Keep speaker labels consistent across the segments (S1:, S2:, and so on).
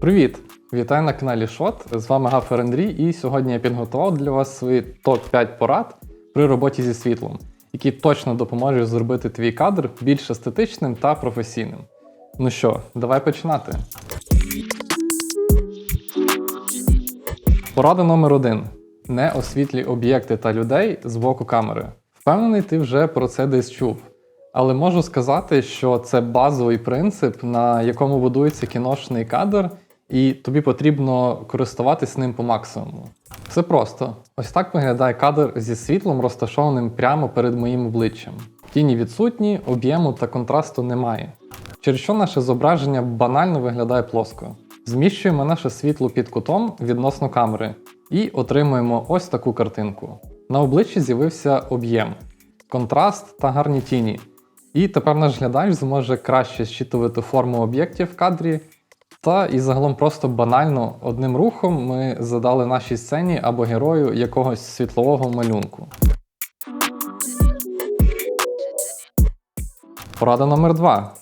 S1: Привіт! Вітаю на каналі Шот. З вами Гафер Андрій, і сьогодні я підготував для вас свої топ-5 порад при роботі зі світлом, які точно допоможуть зробити твій кадр більш естетичним та професійним. Ну що, давай починати. Порада номер один: не освітлюй об'єкти та людей з боку камери. Впевнений, ти вже про це десь чув. Але можу сказати, що це базовий принцип, на якому будується кіношний кадр, і тобі потрібно користуватись ним по максимуму. Все просто. Ось так виглядає кадр зі світлом, розташованим прямо перед моїм обличчям. Тіні відсутні, об'єму та контрасту немає. Через що наше зображення банально виглядає плоско. Зміщуємо наше світло під кутом відносно камери і отримуємо ось таку картинку. На обличчі з'явився об'єм, контраст та гарні тіні. І тепер наш глядач зможе краще зчитувати форму об'єктів в кадрі. Та і загалом просто банально одним рухом ми задали нашій сцені або герою якогось світлового малюнку. Порада номер 2.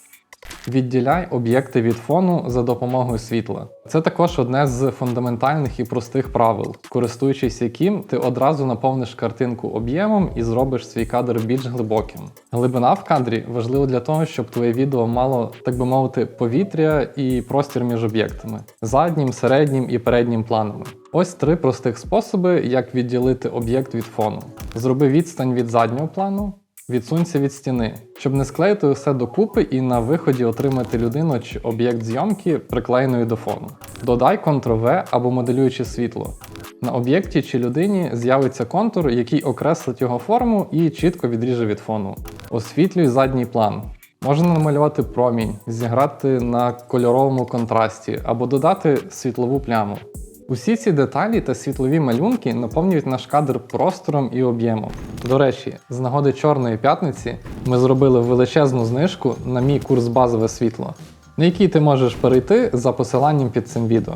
S1: Відділяй об'єкти від фону за допомогою світла. Це також одне з фундаментальних і простих правил, користуючись яким ти одразу наповниш картинку об'ємом і зробиш свій кадр більш глибоким. Глибина в кадрі важлива для того, щоб твоє відео мало, так би мовити, повітря і простір між об'єктами заднім, середнім і переднім планами. Ось три простих способи, як відділити об'єкт від фону. Зроби відстань від заднього плану. Відсунься від стіни, щоб не склеїти усе докупи і на виході отримати людину чи об'єкт зйомки приклеєною до фону. Додай Ctrl-V або моделюючи світло. На об'єкті чи людині з'явиться контур, який окреслить його форму і чітко відріже від фону. Освітлюй задній план. Можна намалювати промінь, зіграти на кольоровому контрасті або додати світлову пляму. Усі ці деталі та світлові малюнки наповнюють наш кадр простором і об'ємом. До речі, з нагоди Чорної п'ятниці ми зробили величезну знижку на мій курс базове світло, на який ти можеш перейти за посиланням під цим відео.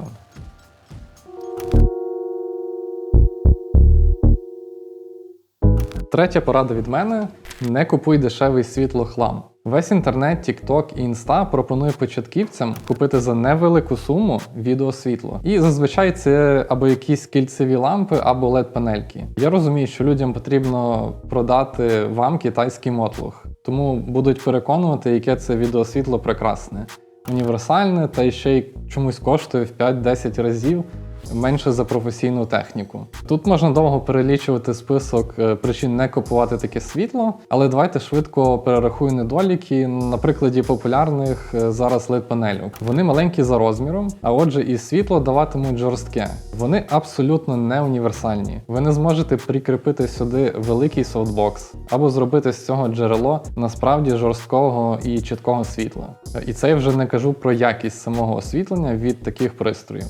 S1: Третя порада від мене: не купуй дешевий світлохлам. Весь інтернет, TikTok і Insta пропонує початківцям купити за невелику суму відеосвітло. І зазвичай це або якісь кільцеві лампи, або led панельки. Я розумію, що людям потрібно продати вам китайський мотлух, тому будуть переконувати, яке це відеосвітло прекрасне, універсальне та ще й чомусь коштує в 5-10 разів менше за професійну техніку. Тут можна довго перелічувати список е, причин не купувати таке світло, але давайте швидко перерахую недоліки на прикладі популярних е, зараз led панелюк. Вони маленькі за розміром, а отже, і світло даватимуть жорстке. Вони абсолютно не універсальні. Ви не зможете прикріпити сюди великий софтбокс або зробити з цього джерело насправді жорсткого і чіткого світла. Е, І це я вже не кажу про якість самого освітлення від таких пристроїв.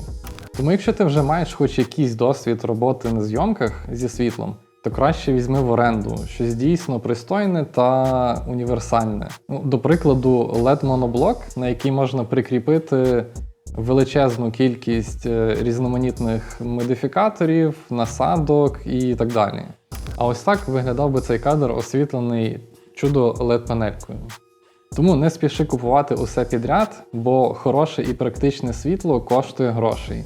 S1: Тому, якщо ти вже маєш хоч якийсь досвід роботи на зйомках зі світлом, то краще візьми в оренду щось дійсно пристойне та універсальне. Ну, До прикладу, led моноблок, на який можна прикріпити величезну кількість е, різноманітних модифікаторів, насадок і так далі. А ось так виглядав би цей кадр освітлений чудо led панелькою тому не спіши купувати усе підряд, бо хороше і практичне світло коштує грошей.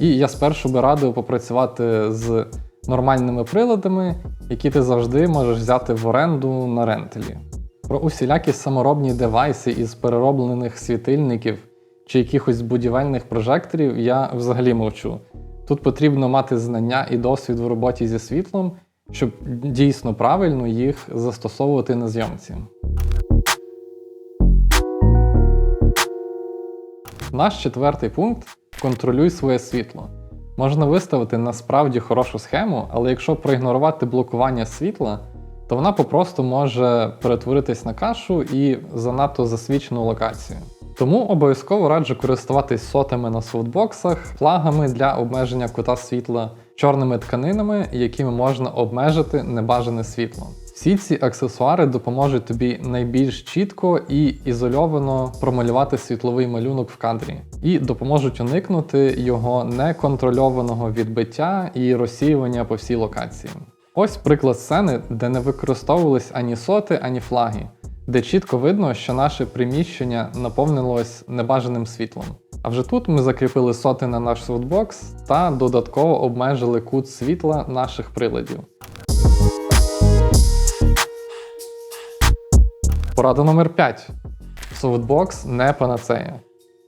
S1: І я спершу би радив попрацювати з нормальними приладами, які ти завжди можеш взяти в оренду на рентелі. Про усілякі саморобні девайси із перероблених світильників чи якихось будівельних прожекторів я взагалі мовчу. Тут потрібно мати знання і досвід в роботі зі світлом, щоб дійсно правильно їх застосовувати на зйомці. Наш четвертий пункт контролюй своє світло. Можна виставити насправді хорошу схему, але якщо проігнорувати блокування світла, то вона попросту може перетворитись на кашу і занадто засвічену локацію. Тому обов'язково раджу користуватись сотами на софтбоксах, флагами для обмеження кута світла, чорними тканинами, якими можна обмежити небажане світло. Всі ці аксесуари допоможуть тобі найбільш чітко і ізольовано промалювати світловий малюнок в кадрі, і допоможуть уникнути його неконтрольованого відбиття і розсіювання по всій локації. Ось приклад сцени, де не використовувались ані соти, ані флаги, де чітко видно, що наше приміщення наповнилось небажаним світлом. А вже тут ми закріпили соти на наш софтбокс та додатково обмежили кут світла наших приладів. Порада номер 5. Софтбокс не панацея.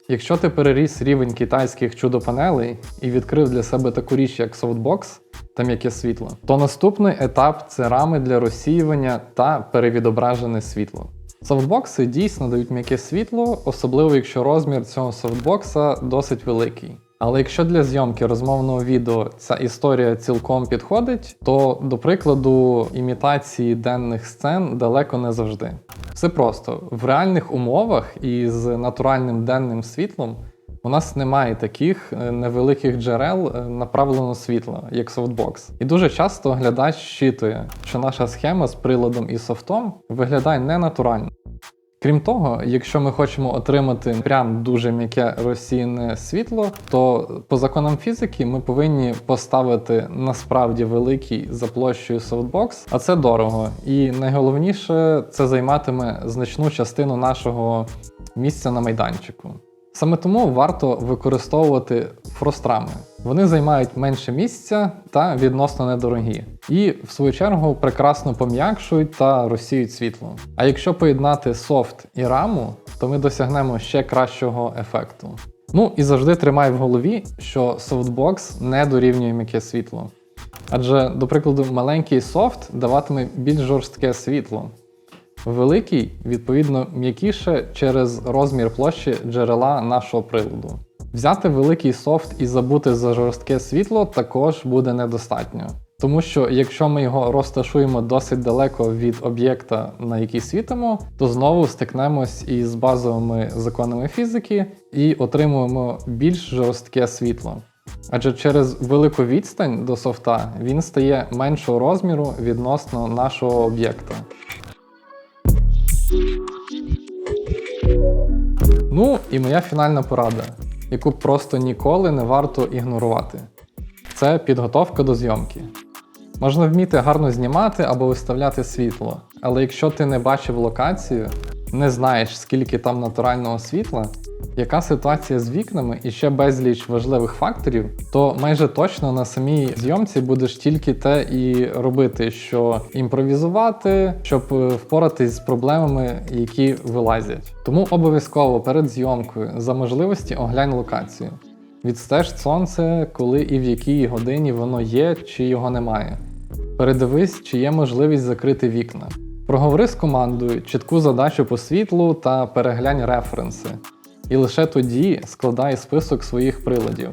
S1: Якщо ти переріс рівень китайських чудо-панелей і відкрив для себе таку річ, як софтбокс та м'яке світло, то наступний етап це рами для розсіювання та перевідображене світло. Софтбокси дійсно дають м'яке світло, особливо якщо розмір цього софтбокса досить великий. Але якщо для зйомки розмовного відео ця історія цілком підходить, то, до прикладу, імітації денних сцен далеко не завжди. Все просто в реальних умовах і з натуральним денним світлом у нас немає таких е, невеликих джерел е, направленого світла, як софтбокс. І дуже часто глядач щитує, що наша схема з приладом і софтом виглядає ненатурально. Крім того, якщо ми хочемо отримати прям дуже м'яке розсіяне світло, то по законам фізики ми повинні поставити насправді великий за площею софтбокс, а це дорого. І найголовніше це займатиме значну частину нашого місця на майданчику. Саме тому варто використовувати фрострами. Вони займають менше місця та відносно недорогі, і в свою чергу прекрасно пом'якшують та розсіють світло. А якщо поєднати софт і раму, то ми досягнемо ще кращого ефекту. Ну і завжди тримай в голові, що софтбокс не дорівнює м'яке світло. Адже, до прикладу, маленький софт даватиме більш жорстке світло. Великий, відповідно, м'якіше через розмір площі джерела нашого приладу. Взяти великий софт і забути за жорстке світло також буде недостатньо. Тому що якщо ми його розташуємо досить далеко від об'єкта, на який світимо, то знову стикнемось із базовими законами фізики і отримуємо більш жорстке світло. Адже через велику відстань до софта він стає меншого розміру відносно нашого об'єкта. Ну і моя фінальна порада, яку просто ніколи не варто ігнорувати. Це підготовка до зйомки. Можна вміти гарно знімати або виставляти світло, але якщо ти не бачив локацію, не знаєш, скільки там натурального світла, яка ситуація з вікнами і ще безліч важливих факторів, то майже точно на самій зйомці будеш тільки те і робити, що імпровізувати, щоб е, впоратись з проблемами, які вилазять. Тому обов'язково перед зйомкою за можливості оглянь локацію. Відстеж сонце, коли і в якій годині воно є чи його немає. Передивись, чи є можливість закрити вікна. Проговори з командою чітку задачу по світлу та переглянь референси. І лише тоді складай список своїх приладів,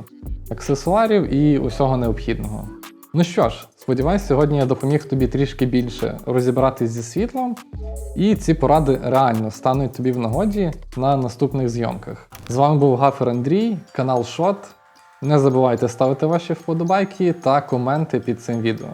S1: аксесуарів і усього необхідного. Ну що ж, сподіваюсь, сьогодні я допоміг тобі трішки більше розібратись зі світлом, і ці поради реально стануть тобі в нагоді на наступних зйомках. З вами був Гафер Андрій, канал Шот. Не забувайте ставити ваші вподобайки та коменти під цим відео.